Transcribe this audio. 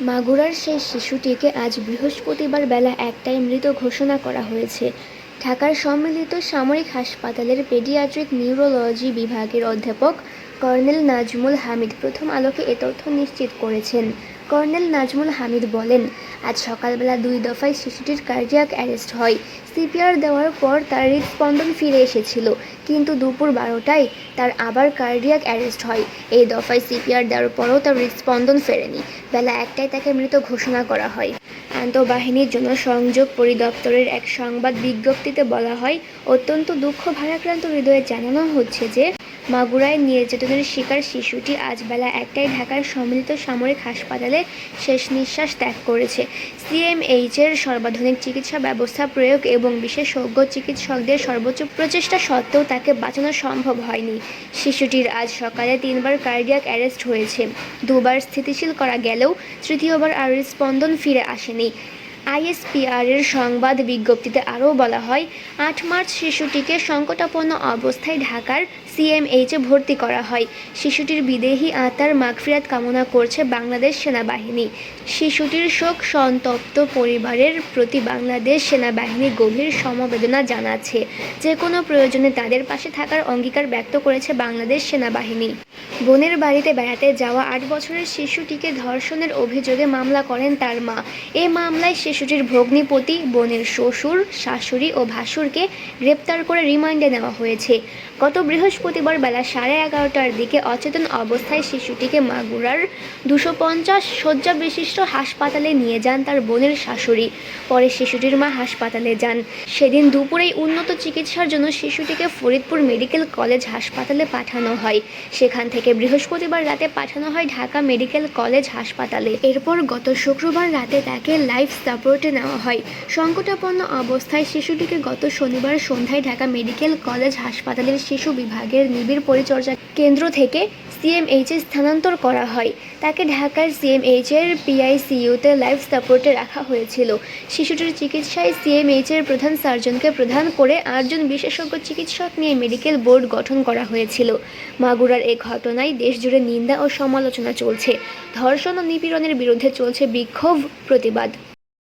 মাগুরার সেই শিশুটিকে আজ বৃহস্পতিবার বেলা একটায় মৃত ঘোষণা করা হয়েছে। ঢাকার সম্মিলিত সামরিক হাসপাতালের পেডিয়াট্রিক নিউরোলজি বিভাগের অধ্যাপক কর্নেল নাজমুল হামিদ প্রথম আলোকে এ তথ্য নিশ্চিত করেছেন। কর্নেল নাজমুল হামিদ বলেন, আজ সকালবেলা দুই দফায় শিশুটির কার্ডিয়াক অ্যারেস্ট হয়। সিপিআর দেওয়ার পর তার হৃদস্পন্দন ফিরে এসেছিল, কিন্তু দুপুর বারোটায় তার আবার কার্ডিয়াক অ্যারেস্ট হয়। এই দফায় সিপিআর দেওয়ার পরও তার হৃদস্পন্দন ফেরেনি। বেলা একটায় তাকে মৃত ঘোষণা করা হয়। আন্তঃবাহিনীর জন্য সংযোগ পরিদপ্তরের এক সংবাদ বিজ্ঞপ্তিতে বলা হয়, অত্যন্ত দুঃখ ভারাক্রান্ত হৃদয়ে জানানো হচ্ছে যে মাগুরায় নির্যাতনের শিকার শিশুটি আজ বেলা একটায় ঢাকার সম্মিলিত সামরিক হাসপাতালে শেষ নিঃশ্বাস ত্যাগ করেছে। সিএমএইচ এর সর্বাধুনিক চিকিৎসা ব্যবস্থা প্রয়োগ এবং বিশেষজ্ঞ চিকিৎসকদের সর্বোচ্চ প্রচেষ্টা সত্ত্বেও তাকে বাঁচানো সম্ভব হয়নি। শিশুটির আজ সকালে তিনবার কার্ডিয়াক অ্যারেস্ট হয়েছে। দুবার স্থিতিশীল করা গেলেও তৃতীয়বার আর স্পন্দন ফিরে আসেনি। আইএসপিআর এর সংবাদ বিজ্ঞপ্তিতে আরও বলা হয়, আট মার্চ শিশুটিকে সংকটাপন্ন অবস্থায় ঢাকার সিএমএইচে ভর্তি করা হয়। শিশুটির বিদেহী আত্মার মাগফিরাত কামনা করছে বাংলাদেশ সেনাবাহিনী। শিশুটির শোক সন্তপ্ত পরিবারের প্রতি বাংলাদেশ সেনাবাহিনী গভীর সমবেদনা জানাচ্ছে। যে কোনো প্রয়োজনে তাদের পাশে থাকার অঙ্গীকার ব্যক্ত করেছে বাংলাদেশ সেনাবাহিনী। বোনের বাড়িতে বেড়াতে যাওয়া আট বছরের শিশুটিকে ধর্ষণের অভিযোগে মামলা করেন তার মা। এ মামলায় শিশুটির ভগ্নিপতি, বোনের শ্বশুর, শাশুড়ি ও ভাসুরকে গ্রেপ্তার করে রিমান্ডে নেওয়া হয়েছে। গত বৃহস্পতিবার বেলা সাড়ে এগারোটার দিকে অচেতন অবস্থায় শিশুটিকে মাগুরার দুশো পঞ্চাশ শয্যা বিশিষ্ট হাসপাতালে নিয়ে যান তার বোনের শাশুড়ি। পরে শিশুটির মা হাসপাতালে যান। সেদিন দুপুরেই উন্নত চিকিৎসার জন্য শিশুটিকে ফরিদপুর মেডিকেল কলেজ হাসপাতালে পাঠানো হয়। সেখান থেকে বৃহস্পতিবার রাতে পাঠানো হয় ঢাকা মেডিকেল কলেজ হাসপাতালে। এরপর গত শুক্রবার রাতে তাকে লাইফ সাপোর্টে নেওয়া হয়। সংকটাপন্ন অবস্থায় শিশুটিকে গত শনিবার সন্ধ্যায় ঢাকা মেডিকেল কলেজ হাসপাতালের শিশু বিভাগের নিবিড় পরিচর্যা কেন্দ্র থেকে সিএমএইচে স্থানান্তর করা হয়। তাকে ঢাকার সিএমএইচ এর পিআইসিইউতে লাইফ সাপোর্টে রাখা হয়েছিল। শিশুটির চিকিৎসায় সিএমএইচ এর প্রধান সার্জনকে প্রধান করে আটজন বিশেষজ্ঞ চিকিৎসক নিয়ে মেডিকেল বোর্ড গঠন করা হয়েছিল। মাগুরার এ ঘটনায় দেশজুড়ে নিন্দা ও সমালোচনা চলছে। ধর্ষণ ও নিপীড়নের বিরুদ্ধে চলছে বিক্ষোভ প্রতিবাদ।